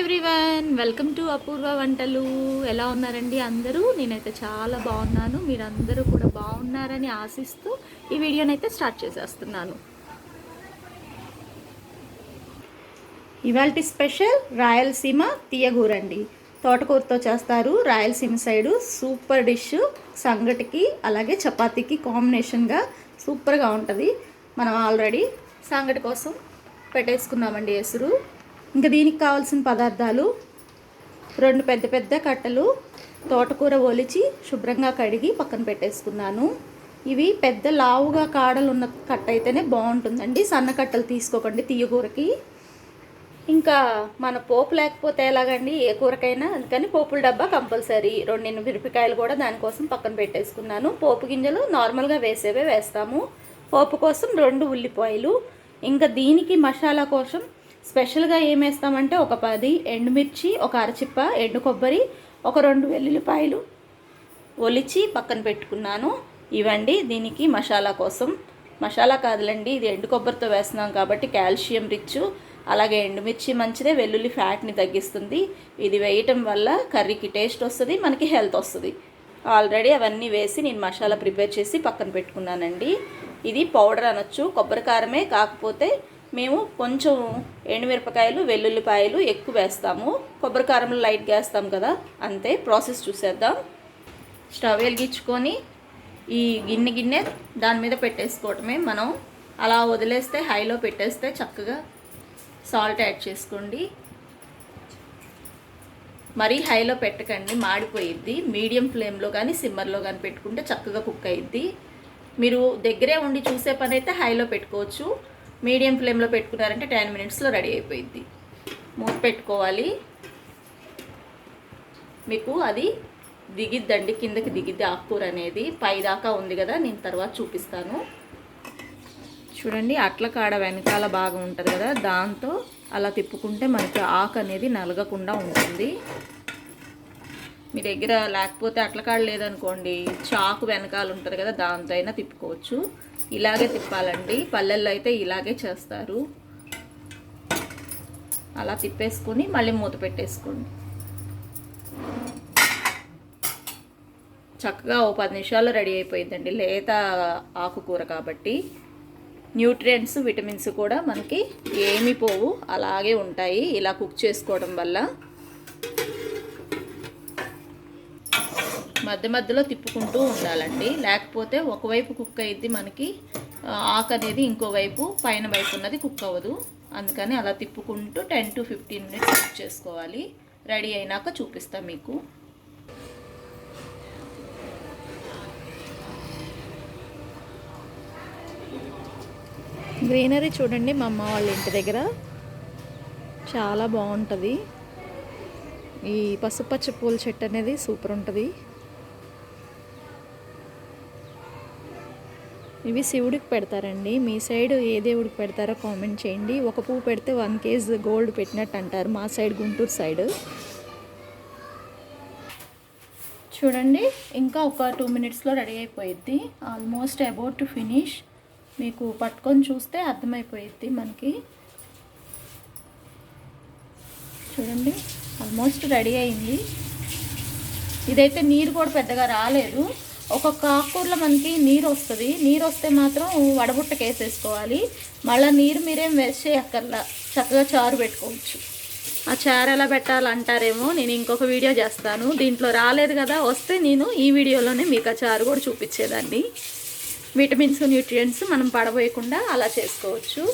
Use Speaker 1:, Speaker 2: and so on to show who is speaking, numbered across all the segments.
Speaker 1: Everyone welcome to అపూర్వ వంటలు ఎలా ఉన్నారండి అందరూ? నేనైతే చాలా బాగున్నాను. మీరందరూ కూడా బాగున్నారని ఆశిస్తూ ఈ వీడియోనైతే స్టార్ట్ చేసేస్తున్నాను. ఇవాళ స్పెషల్ రాయలసీమ తీయగూరండి తోటకూరతో చేస్తారు. రాయలసీమ సైడు సూపర్ డిష్ సంగటికి అలాగే చపాతీకి కాంబినేషన్గా సూపర్గా ఉంటుంది. మనం ఆల్రెడీ సంగటి కోసం పెట్టేసుకున్నామండి ఎసురు. ఇంకా దీనికి కావాల్సిన పదార్థాలు రెండు పెద్ద పెద్ద కట్టలు తోటకూర ఒలిచి శుభ్రంగా కడిగి పక్కన పెట్టేసుకున్నాను. ఇవి పెద్ద లావుగా కాడలు ఉన్న కట్ట అయితేనే బాగుంటుందండి. సన్న కట్టలు తీసుకోకండి తీయకూరకి ఇంకా మన పోపు లేకపోతే ఎలాగండి? ఏ కూరకైనా అందుకని పోపుల డబ్బా కంపల్సరీ. రెండు మిరపకాయలు కూడా దానికోసం పక్కన పెట్టేసుకున్నాను. పోపు గింజలు నార్మల్గా వేసేవే వేస్తాము. పోపు కోసం రెండు ఉల్లిపాయలు. ఇంకా దీనికి మసాలా కోసం స్పెషల్గా ఏం వేస్తామంటే ఒక పది ఎండుమిర్చి ఒక అరచిప్ప ఎండు కొబ్బరి ఒక రెండు వెల్లుల్లిపాయలు. ఒలిచి పక్కన పెట్టుకున్నాను. ఇవండి దీనికి మసాలా కోసం. మసాలా కాదులండి ఇది ఎండు కొబ్బరితో వేస్తున్నాం కాబట్టి కాల్షియం రిచ్. అలాగే ఎండుమిర్చి మంచిదే వెల్లుల్లి ఫ్యాట్ని తగ్గిస్తుంది. ఇది వేయటం వల్ల కర్రీకి టేస్ట్ వస్తుంది మనకి హెల్త్ వస్తుంది. ఆల్రెడీ అవన్నీ వేసి నేను మసాలా ప్రిపేర్ చేసి పక్కన పెట్టుకున్నానండి. ఇది పౌడర్ అనొచ్చు కొబ్బరి కారమే కాకపోతే మేము కొంచెం ఎండుమిరపకాయలు వెల్లుల్లిపాయలు ఎక్కువ వేస్తాము. కొబ్బరి కారంలో లైట్గా వేస్తాం కదా అంతే ప్రాసెస్ చూసేద్దాం. స్టవ్ వెలిగించుకొని ఈ గిన్నె గిన్నె దాని మీద పెట్టేసుకోవటమే. మనం అలా వదిలేస్తే హైలో పెట్టేస్తే చక్కగా సాల్ట్ యాడ్ చేసుకోండి. మరీ హైలో పెట్టకండి మాడిపోయిద్ది. మీడియం ఫ్లేమ్లో కానీ సిమ్మర్లో కానీ పెట్టుకుంటే చక్కగా కుక్ అయ్యిద్ది మీరు దగ్గరే ఉండి చూసే పని అయితే హైలో పెట్టుకోవచ్చు. మీడియం ఫ్లేమ్లో పెట్టుకున్నారంటే టెన్ మినిట్స్లో రెడీ అయిపోయింది మూత పెట్టుకోవాలి. మీకు అది దిగిద్దండి కిందకి దిగిద్ది ఆకుకూర అనేది. పై దాకా ఉంది కదా నేను తర్వాత చూపిస్తాను. చూడండి అట్ల కాడ వెనకాల భాగం ఉంటుంది కదా దాంతో అలా తిప్పుకుంటే మనకి ఆకు అనేది నలగకుండా ఉంటుంది. మీ దగ్గర లేకపోతే అట్లకాడ లేదనుకోండి చాకు వెనకాల ఉంటుంది కదా దాంతో అయినా తిప్పుకోవచ్చు. ఇలాగే తిప్పాలండి. పల్లెల్లో అయితే ఇలాగే చేస్తారు. అలా తిప్పేసుకొని మళ్ళీ మూత పెట్టేసుకోండి. చక్కగా ఓ పది నిమిషాల్లో రెడీ అయిపోయిందండి. లేత ఆకుకూర కాబట్టి. న్యూట్రియంట్స్ విటమిన్స్ కూడా మనకి ఏమి పోవు. అలాగే ఉంటాయి. ఇలా కుక్ చేసుకోవడం వల్ల మధ్య మధ్యలో తిప్పుకుంటూ ఉండాలండి. లేకపోతే ఒకవైపు కుక్ అయ్యిద్ది మనకి ఆకు అనేది ఇంకోవైపు పైన వైపు ఉన్నది కుక్ అవ్వదు. అందుకని అలా తిప్పుకుంటూ ten to fifteen minutes cook చేసుకోవాలి. రెడీ అయినాక చూపిస్తాం మీకు. గ్రీనరీ చూడండి మా అమ్మ వాళ్ళ ఇంటి దగ్గర. చాలా బాగుంటుంది. ఈ పసుపచ్చ పూల చెట్టు అనేది సూపర్ ఉంటుంది. ఇవి శివుడికి పెడతారండి. మీ సైడ్ ఏ దేవుడికి పెడతారో కామెంట్ చేయండి. ఒక పువ్వు పెడితే వన్ కేజీ గోల్డ్ పెట్టినట్టు అంటారు మా సైడ్ గుంటూరు సైడ్. చూడండి ఇంకా ఒక టూ మినిట్స్లో రెడీ అయిపోయిద్ది. Almost about to finish. మీకు పట్టుకొని చూస్తే అర్థమైపోయిద్ది మనకి. చూడండి ఆల్మోస్ట్ రెడీ అయింది. ఇదైతే నీరు కూడా పెద్దగా రాలేదు. ఒక్కొక్క ఆకుకూరలో మనకి నీరు వస్తుంది. నీరు వస్తే మాత్రం వడబుట్టకి వేసేసుకోవాలి మళ్ళీ నీరు మీరేం వేస్ట్ చేయక్కర్లా. చక్కగా చారు పెట్టుకోవచ్చు. ఆ చారు ఎలా పెట్టాలంటారేమో నేను ఇంకొక వీడియో చేస్తాను. దీంట్లో రాలేదు కదా వస్తే నేను ఈ వీడియోలోనే మీకు ఆ చారు కూడా చూపించేదాన్ని. విటమిన్స్ న్యూట్రియంట్స్ మనం పడబోయకుండా అలా చేసుకోవచ్చు.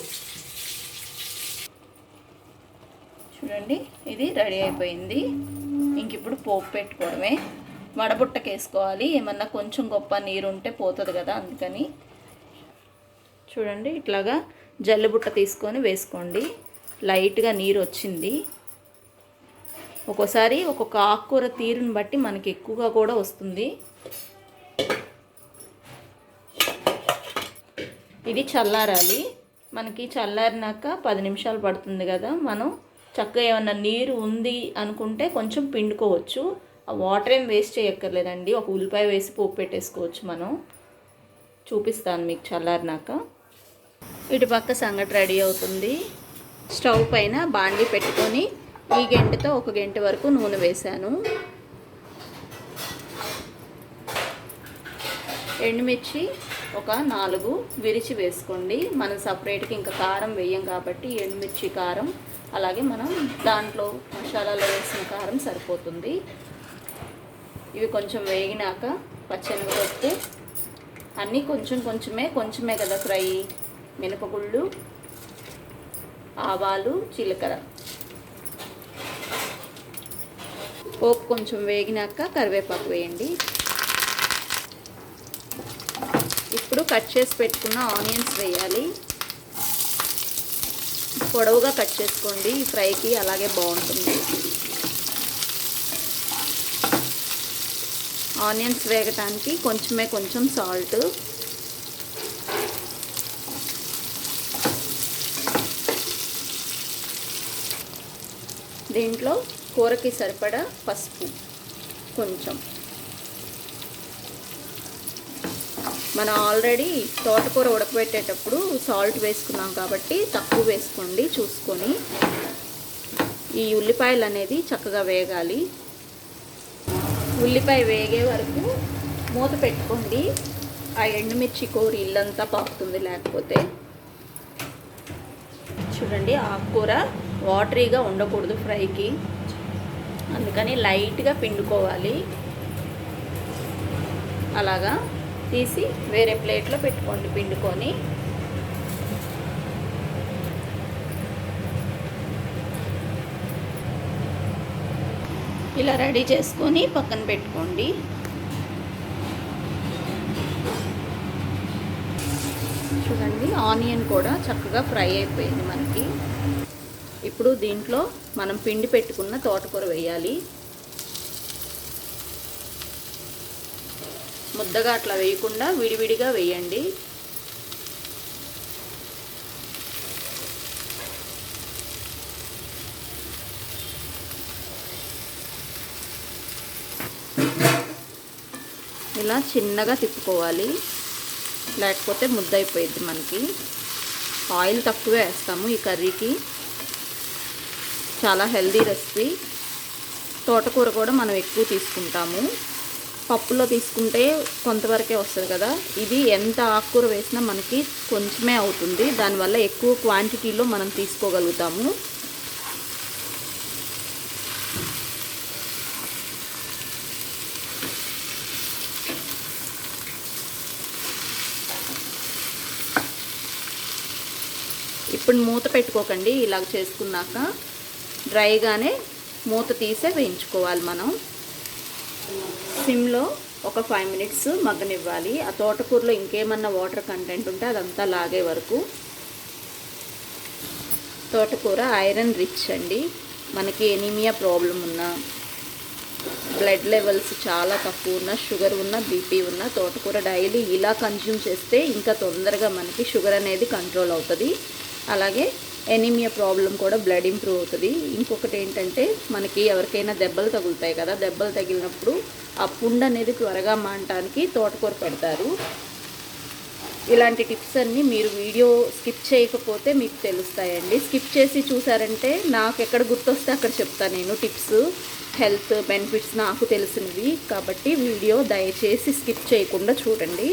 Speaker 1: చూడండి ఇది రెడీ అయిపోయింది. ఇంక ఇప్పుడు పోపు పెట్టుకోవడమే. వడబుట్టకి వేసుకోవాలి ఏమన్నా కొంచెం గొప్ప నీరు ఉంటే పోతుంది కదా అందుకని. చూడండి ఇట్లాగా జల్లుబుట్ట తీసుకొని వేసుకోండి. లైట్గా నీరు వచ్చింది ఒక్కోసారి ఒక్కొక్క ఆకుకూర తీరుని బట్టి మనకి ఎక్కువగా కూడా వస్తుంది. ఇది చల్లారాలి. మనకి చల్లారినాక పది నిమిషాలు పడుతుంది కదా మనం. చక్కగా ఏమన్నా నీరు ఉంది అనుకుంటే కొంచెం పిండుకోవచ్చు. వాటర్ ఏం వేస్ట్ చేయక్కర్లేదండి. ఒక ఉల్లిపాయ వేసి పోపు పెట్టేసుకోవచ్చు మనం. చూపిస్తాను మీకు చల్లారినాక. ఇటు పక్క సంగటి రెడీ అవుతుంది. స్టవ్ పైన బాండి పెట్టుకొని ఈ గంటతో ఒక గంట వరకు నూనె వేశాను. ఎండుమిర్చి ఒక నాలుగు విరిచి వేసుకోండి. మనం సపరేట్గా ఇంకా కారం వేయం కాబట్టి ఎండుమిర్చి కారం అలాగే మనం దాంట్లో మసాలాలో వేసిన కారం సరిపోతుంది. ఇవి కొంచెం వేగినాక పచ్చెనగపప్పు అన్నీ కొంచెం కొంచెమే కొంచెమే కదా ఫ్రై. మినపగుళ్ళు ఆవాలు జీలకర్ర. పోపు కొంచెం వేగినాక కరివేపాకు వేయండి. ఇప్పుడు కట్ చేసి పెట్టుకున్న ఆనియన్స్ వేయాలి. పొడవుగా కట్ చేసుకోండి ఈ ఫ్రైకి అలాగే బాగుంటుంది. ఆనియన్స్ వేగటానికి కొంచెమే కొంచెం సాల్ట్ దీంట్లో కూరకి సరిపడా పసుపు కొంచెం. మనం ఆల్రెడీ తోటకూర ఉడకబెట్టేటప్పుడు సాల్ట్ వేసుకున్నాం కాబట్టి తక్కువ వేసుకోండి చూసుకొని. ఈ ఉల్లిపాయలు అనేది చక్కగా వేగాలి. ఉల్లిపాయ వేగే వరకు మూత పెట్టుకోండి. ఆ ఎండుమిర్చి కూర ఇల్లంతా పాకుతుంది లేకపోతే. చూడండి ఆకుకూర వాటరీగా ఉండకూడదు ఫ్రైకి. అందుకని లైట్గా పిండుకోవాలి. అలాగా తీసి వేరే ప్లేట్లో పెట్టుకోండి పిండుకొని. ఇలా రెడీ చేసుకొని పక్కన పెట్టుకోండి. చూడండి ఆనియన్ కూడా చక్కగా ఫ్రై అయిపోయింది మనకి. ఇప్పుడు దీంట్లో మనం పిండి పెట్టుకున్న తోటకూర వేయాలి. ముద్దగా అట్లా వేయకుండా విడివిడిగా వేయండి. ఇలా చిన్నగా తిప్పుకోవాలి. లేకపోతే ముద్ద అయిపోయింది మనకి. ఆయిల్ తక్కువే వేస్తాము ఈ కర్రీకి. చాలా హెల్దీ రెసిపీ. తోటకూర కూడా మనం ఎక్కువ తీసుకుంటాము. పప్పులో తీసుకుంటే కొంతవరకే వస్తుంది కదా. ఇది ఎంత ఆకుకూర వేసినా మనకి కొంచెమే అవుతుంది. దానివల్ల ఎక్కువ క్వాంటిటీలో మనం తీసుకోగలుగుతాము. ఇప్పుడు మూత పెట్టుకోకండి ఇలాగ చేసుకున్నాక డ్రైగానే మూత తీసే వేయించుకోవాలి మనం. సిమ్లో ఒక ఫైవ్ మినిట్స్ మగ్గనివ్వాలి. ఆ తోటకూరలో ఇంకేమన్నా వాటర్ కంటెంట్ ఉంటే అదంతా లాగే వరకు. తోటకూర ఐరన్ రిచ్ అండి. మనకి ఎనీమియా ప్రాబ్లం ఉన్నా బ్లడ్ లెవెల్స్ చాలా తక్కువ ఉన్న షుగర్ ఉన్న బీపీ ఉన్న తోటకూర డైలీ ఇలా కన్జ్యూమ్ చేస్తే ఇంకా తొందరగా మనకి షుగర్ అనేది కంట్రోల్ అవుతుంది. అలాగే ఎనీమియా ప్రాబ్లం కూడా బ్లడ్ ఇంప్రూవ్ అవుతుంది. ఇంకొకటి ఏంటంటే మనకి ఎవరికైనా దెబ్బలు తగులుతాయి కదా దెబ్బలు తగిలినప్పుడు ఆ పుండు అనేది త్వరగా మానటానికి తోటకూర పెడతారు. ఇలాంటి టిప్స్ అన్నీ మీరు వీడియో స్కిప్ చేయకపోతే మీకు తెలుస్తాయండి. స్కిప్ చేసి చూసారంటే నాకు ఎక్కడ గుర్తొస్తే అక్కడ చెప్తాను నేను టిప్స్ హెల్త్ బెనిఫిట్స్ నాకు తెలిసినవి. కాబట్టి వీడియో దయచేసి స్కిప్ చేయకుండా చూడండి.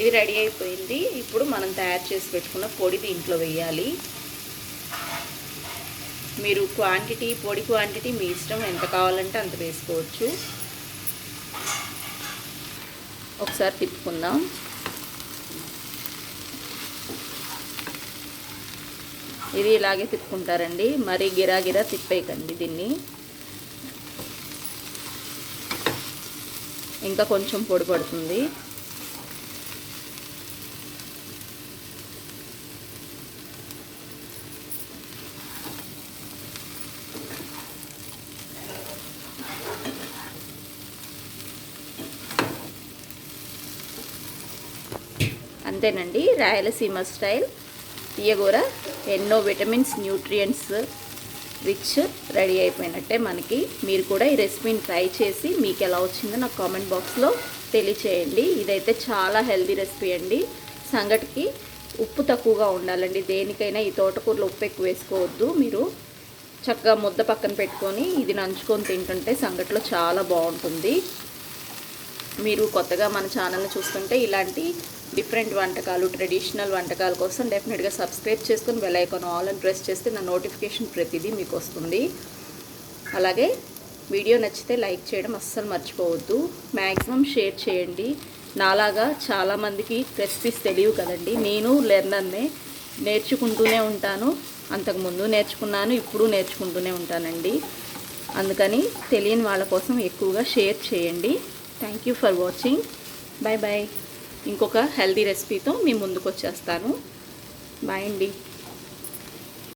Speaker 1: ఇది రెడీ అయిపోయింది. ఇప్పుడు మనం తయారు చేసి పెట్టుకున్న పొడి దీంట్లో వేయాలి. మీరు క్వాంటిటీ పొడి క్వాంటిటీ మీ ఇష్టం ఎంత కావాలంటే అంత వేసుకోవచ్చు. ఒకసారి తిప్పుకుందాం. ఇది ఇలాగే తిప్పుకుంటారండి. మరి గిరాగిరా తిప్పేయకండి దీన్ని. ఇంకా కొంచెం పొడి పడుతుంది. అంతేనండి రాయలసీమ స్టైల్. తీయగూర ఎన్నో విటమిన్స్ న్యూట్రియంట్స్ రిచ్ రెడీ అయిపోయినట్టే మనకి. మీరు కూడా ఈ రెసిపీని ట్రై చేసి మీకు ఎలా వచ్చిందో నాకు కామెంట్ బాక్స్లో తెలియచేయండి. ఇదైతే చాలా హెల్దీ రెసిపీ అండి. సంగటికి ఉప్పు తక్కువగా ఉండాలండి. దేనికైనా ఈ తోటకూరలో ఉప్పు ఎక్కువ వేసుకోవద్దు. మీరు చక్కగా ముద్ద పక్కన పెట్టుకొని ఇది నంచుకొని తింటుంటే సంగట్లో చాలా బాగుంటుంది. మీరు కొత్తగా మన ఛానల్ని చూస్తుంటే ఇలాంటి డిఫరెంట్ వంటకాలు ట్రెడిషనల్ వంటకాల కోసం డెఫినెట్గా సబ్స్క్రైబ్ చేసుకుని బెల్ ఐకాన్ ఆల్ అని ప్రెస్ చేస్తే నా నోటిఫికేషన్ ప్రతిదీ మీకు వస్తుంది. అలాగే వీడియో నచ్చితే లైక్ చేయడం అస్సలు మర్చిపోవద్దు. మ్యాక్సిమం షేర్ చేయండి. నాలాగా చాలామందికి రెసిపీస్ తెలియవు కదండి. నేను లెర్నర్నే నేర్చుకుంటూనే ఉంటాను. అంతకుముందు నేర్చుకున్నాను ఇప్పుడు నేర్చుకుంటూనే ఉంటానండి. అందుకని తెలియని వాళ్ళ కోసం ఎక్కువగా షేర్ చేయండి. Thank you for watching bye bye ఇంకొక హెల్దీ రెసిపీతో మీ ముందుకు వచ్చేస్తాను బాయ్ అండి.